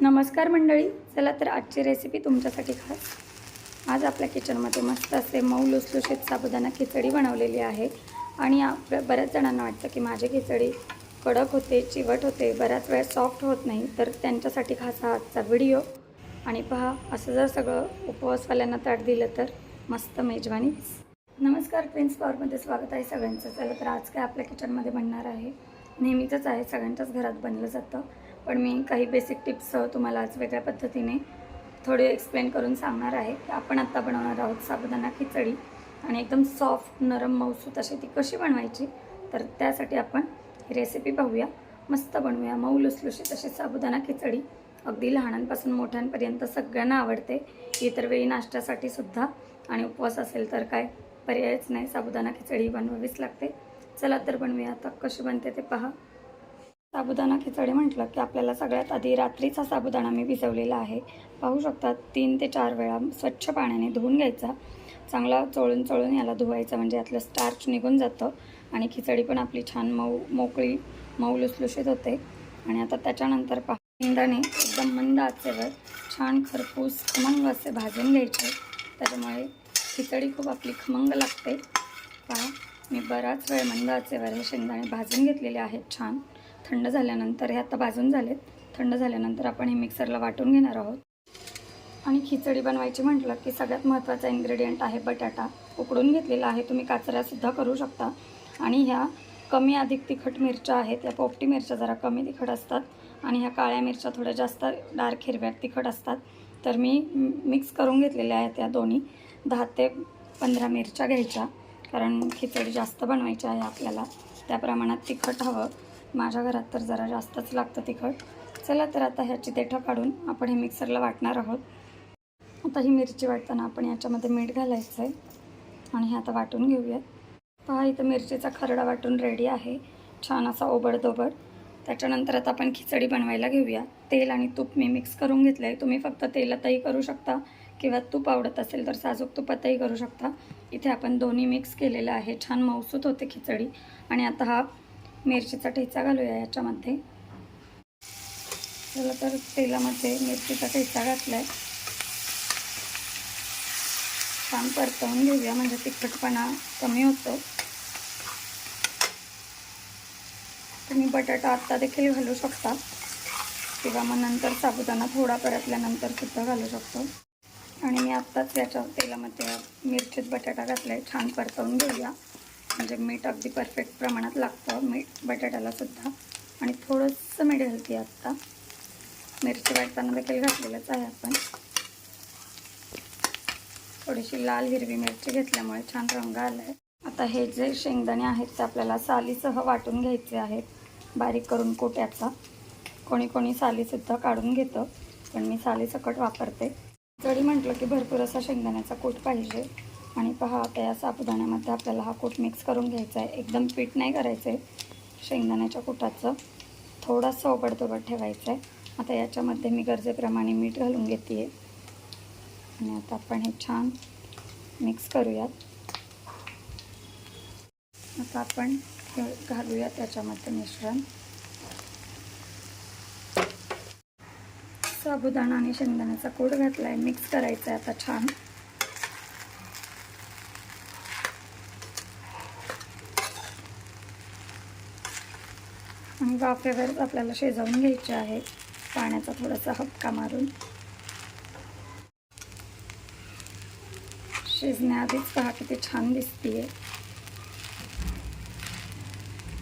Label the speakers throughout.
Speaker 1: नमस्कार मंडळी चला तर आजची रेसिपी तुमच्यासाठी खास. आज आपल्या किचनमध्ये मस्त असे मऊ लुसलुशीत साबुदाणा खिचडी बनवलेली आहे. आणि आपल्या बऱ्याच जणांना वाटतं की माझी खिचडी कडक होते चिवट होते बऱ्याच वेळा सॉफ्ट होत नाही. तर त्यांच्यासाठी खास हा आजचा व्हिडिओ आणि पहा असं जर सगळं उपवासवाल्यांना ताट दिलं तर मस्त मेजवानीच. नमस्कार प्रिन्स पॉवरमध्ये स्वागत आहे सगळ्यांचं. चला तर आज काय आपल्या किचनमध्ये बनणार आहे? नेहमीचंच आहे सगळ्यांच्याच घरात बनलं जातं. पण मी काही बेसिक टिप्स तुम्हाला आज वेगळ्या पद्धतीने थोडे एक्सप्लेन करून सांगणार आहे. की आपण आत्ता बनवणार आहोत साबुदाणा खिचडी आणि एकदम सॉफ्ट नरम मऊसूत अशी ती कशी बनवायची तर त्यासाठी आपण ही रेसिपी पाहूया. मस्त बनवूया. मऊ लुसलुशीत अशी साबुदाणा खिचडी. अगदी लहानांपासून मोठ्यांपर्यंत सगळ्यांना आवडते. इतर वेळी नाश्त्यासाठी सुद्धा आणि उपवास असेल तर काय पर्यायच नाही. साबुदाणा खिचडी बनवावीच लागते. चला तर बनवूया. आता कशी बनते ते पहा. साबुदाणा खिचडी म्हटलं की आपल्याला सगळ्यात आधी रात्रीचा साबुदाणा मी भिजवलेला आहे. पाहू शकता तीन ते चार वेळा स्वच्छ पाण्याने धुवून घ्यायचा. चांगला चोळून चोळून याला धुवायचं म्हणजे यातलं स्टार्च निघून जातं आणि खिचडी पण आपली छान मऊ मोकळी मऊ लुसलुशीत होते. आणि आता त्याच्यानंतर पहा शेंगदाणे एकदम मंद आचेवर छान खरपूस खमंग असे भाजून घ्यायचे. त्याच्यामुळे खिचडी खूप आपली खमंग लागते. पहा मी बराच वेळ मंद आचेवर हे शेंगदाणे भाजून घेतलेले आहेत छान. थंड झाल्यानंतर हे आता भाजून झालेत. थंड झाल्यानंतर आपण हे मिक्सरला वाटून घेणार आहोत. आणि खिचडी बनवायची म्हटलं की सगळ्यात महत्त्वाचा इन्ग्रेडियंट आहे बटाटा. उकडून घेतलेला आहे तुम्ही काचऱ्यासुद्धा करू शकता. आणि ह्या कमी अधिक तिखट मिरच्या आहेत या पोपटी मिरच्या जरा कमी तिखट असतात. आणि ह्या काळ्या मिरच्या थोड्या जास्त डार्क हिरव्या तिखट असतात. तर मी मिक्स करून घेतलेल्या आहेत या दोन्ही. दहा ते पंधरा मिरच्या घ्यायच्या कारण खिचडी जास्त बनवायची आहे आपल्याला. त्या प्रमाणात तिखट हवं. माझ्या घरात तर जरा जास्तच लागतं तिखट. चला तर आता ह्याची देठं काढून आपण हे मिक्सरला वाटणार आहोत. आता ही मिरची वाटताना आपण याच्यामध्ये मीठ घालायचं आहे आणि हे आता वाटून घेऊयात. पहा इथं मिरचीचा खरडा वाटून रेडी आहे. छान असा ओबडदोबड त्याच्यानंतर आता आपण खिचडी बनवायला घेऊया. तेल आणि तूप मी मिक्स करून घेतलं आहे तुम्ही फक्त तेलातही करू शकता किंवा तूप आवडत असेल तर साजूक तुपातही करू शकता. इथे आपण दोन्ही मिक्स केलेलं आहे. छान मौसूत होते खिचडी. आणि आता हा मिरचीचा ठेचा घालूया याच्यामध्ये. चला तर तेलामध्ये मिरचीचा ठेचा घातला आहे छान परतवून घेऊया म्हणजे तिखटपणा कमी होतो. तुम्ही बटाटा आत्ता देखील घालू शकता. किंवा मग नंतर साबुदाणा थोडा परतल्यानंतर सुद्धा घालू शकतो. आणि मी आत्ताच याच्या तेलामध्ये मिरचीत बटाटा घातला आहे छान परतवून घेऊया. म्हणजे मीठ अगदी परफेक्ट प्रमाणात लागतं. मीठ बटाट्याला सुद्धा. आणि थोडंसं मीठ घालते आत्ता मिरची वाटताना देखील घातलेलंच आहे आपण. थोडीशी लाल हिरवी मिरची घेतल्यामुळे छान रंग आला आहे आता हे जे शेंगदाणे आहेत ते आपल्याला सालीसह वाटून घ्यायचे आहेत. बारीक करून कोट्याचा. कोणी कोणी सालीसुद्धा काढून घेतं पण मी सालीसकट वापरते. जरी म्हटलं की भरपूर असा शेंगदाण्याचा कूट पाहिजे. आणि पहा आता या साबुदाण्यामध्ये आपल्याला हा कूट मिक्स करून घ्यायचा आहे. एकदम पीठ नाही करायचं आहे शेंगदाण्याच्या कुटाचं. थोडंसं ओबडतोबड ठेवायचं आहे. आता याच्यामध्ये मी गरजेप्रमाणे मीठ घालून घेते आहे आणि आता आपण हे छान मिक्स करूयात. आता आपण हे घालूया त्याच्यामध्ये मिश्रण. साबुदाणा आणि शेंगदाण्याचा कूट घातला आहे मिक्स करायचं आहे आता छान. आणि वाफेवर आपल्याला शिजवून घ्यायचे आहे पाण्याचा थोडासा हपका मारून. शिजण्याआधीच पहा किती छान दिसतीये.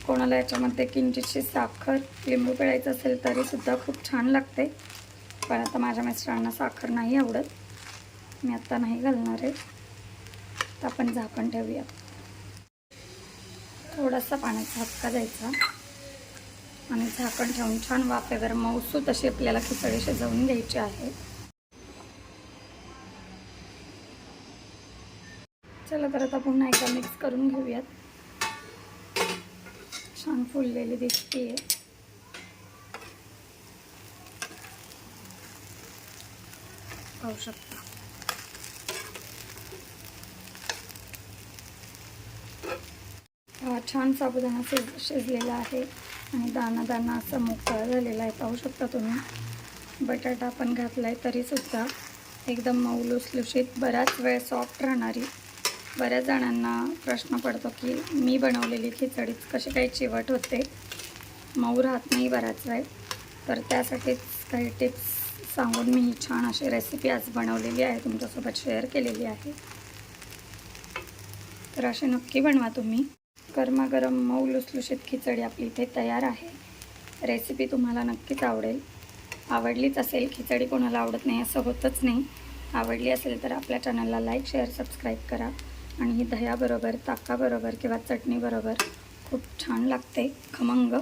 Speaker 1: कोणाला याच्यामध्ये किंचितशी साखर लिंबू पिळायचं असेल तरी सुद्धा खूप छान लागते. पण आता माझ्या मिस्टरांना साखर नाही आवडत. मी आता नाही घालणार आहे. तर आपण झाकण ठेवूया. थोडासा पाण्याचा हक्का द्यायचा. आणि झाकण ठेवून छान वाफेवर मऊसू तशी आपल्याला खिचडी शिजवून घ्यायची आहे. चला तर आता पुन्हा एकदा मिक्स करून घेऊयात. छान फुललेली दिसते पाहू शकता. छान साबुदाणा शिज शिजलेला आहे. आणि दाना दाना असा मोकळा झालेला आहे. पाहू शकता तुम्ही. बटाटा आपण घातला आहे तरीसुद्धा. एकदम मऊ लुसलुशीत. बराच वेळ सॉफ्ट राहणारी. बऱ्याच जणांना प्रश्न पडतो की मी बनवलेली खिचडीच कशी काही चिवट होते? मऊ राहत नाही बराच वेळ. तर त्यासाठीच काही टिप्स सांगून मी ही छान अशी रेसिपी आज बनवलेली आहे. तुमच्यासोबत शेअर केलेली आहे. तर असे नक्की बनवा तुम्ही. गरमागरम मऊ लुसलुशीत खिचडी आपली इथे तयार आहे. रेसिपी तुम्हाला नक्कीच आवडेल. आवडलीच असेल खिचडी कोणाला आवडत नाही असं होतच नाही. आवडली असेल तर आपल्या चॅनलला लाईक शेअर सबस्क्राईब करा. आणि ही दह्याबरोबर ताकाबरोबर किंवा चटणीबरोबर खूप छान लागते. खमंग.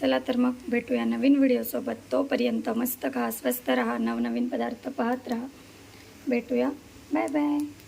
Speaker 1: चला तर मग भेटूया नवीन व्हिडिओसोबत तोपर्यंत मस्त खा स्वस्त राहा नवनवीन पदार्थ पाहत राहा. भेटूया. Bye bye